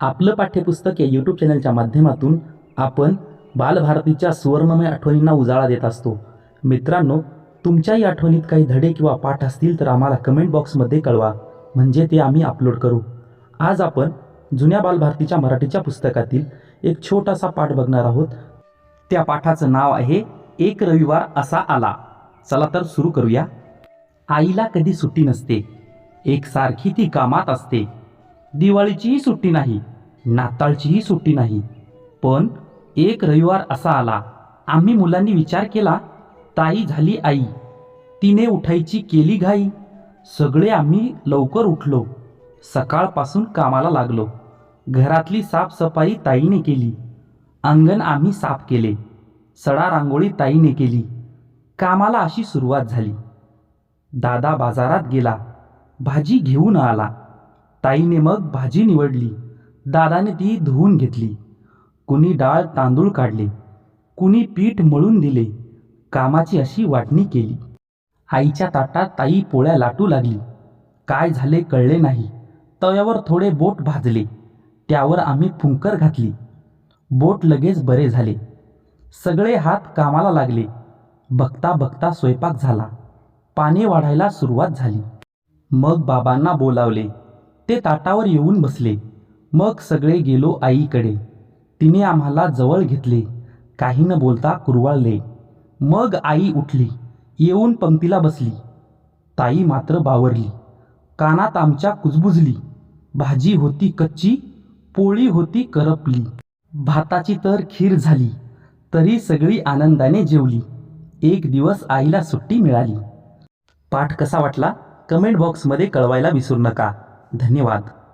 आपलं पाठ्यपुस्तक या यूट्यूब चॅनलच्या माध्यमातून आपण बालभारतीच्या सुवर्णमय आठवणींना उजाळा देत असतो. मित्रांनो तुमच्याही आठवणीत काही धडे किंवा पाठ असतील तर आम्हाला कमेंट बॉक्समध्ये कळवा. म्हणजे ते आम्ही अपलोड करू. आज आपण जुन्या बालभारतीच्या मराठीच्या पुस्तकातील एक छोटासा पाठ बघणार आहोत. त्या पाठाचं नाव आहे एक रविवार असा आला. चला तर सुरू करूया. आईला कधी सुट्टी नसते. एकसारखी ती कामात असते. दिवाळीचीही सुट्टी नाही नाताळचीही सुट्टी नाही. पण एक रविवार असा आला आम्ही मुलांनी विचार केला ताई झाली आई तिने उठायची केली घाई सगळे आम्ही लवकर उठलो सकाळपासून कामाला लागलो घरातली साफसफाई ताईने केली अंगण आम्ही साफ केले सडा रांगोळी ताईने केली कामाला अशी सुरुवात झाली. दादा बाजारात गेला भाजी घेऊन आला ताईने मग भाजी निवडली. दादाने ती धुवून घेतली. कुणी डाळ तांदूळ काढले. कुणी पीठ मळून दिले. कामाची अशी वाटणी केली. आईच्या ताटात ताई पोळ्या लाटू लागली. काय झाले कळले नाही. तव्यावर थोडे बोट भाजले. त्यावर आम्ही फुंकर घातली. बोट लगेच बरे झाले. सगळे हात कामाला लागले. बघता बघता स्वयंपाक झाला. पाने वाढायला सुरुवात झाली. मग बाबांना बोलावले. ते ताटावर येऊन बसले. मग सगळे गेलो आईकडे. तिने आम्हाला जवळ घेतले. काही न बोलता कुरवाळले. मग आई उठली. येऊन पंक्तीला बसली. ताई मात्र बावरली. कानात आमच्या कुजबुजली. भाजी होती कच्ची पोळी होती करपली. भाताची तर खीर झाली. तरी सगळी आनंदाने जेवली. एक दिवस आईला सुट्टी मिळाली. पाठ कसा वाटला? कमेंट बॉक्समध्ये कळवायला विसरू नका. धन्यवाद.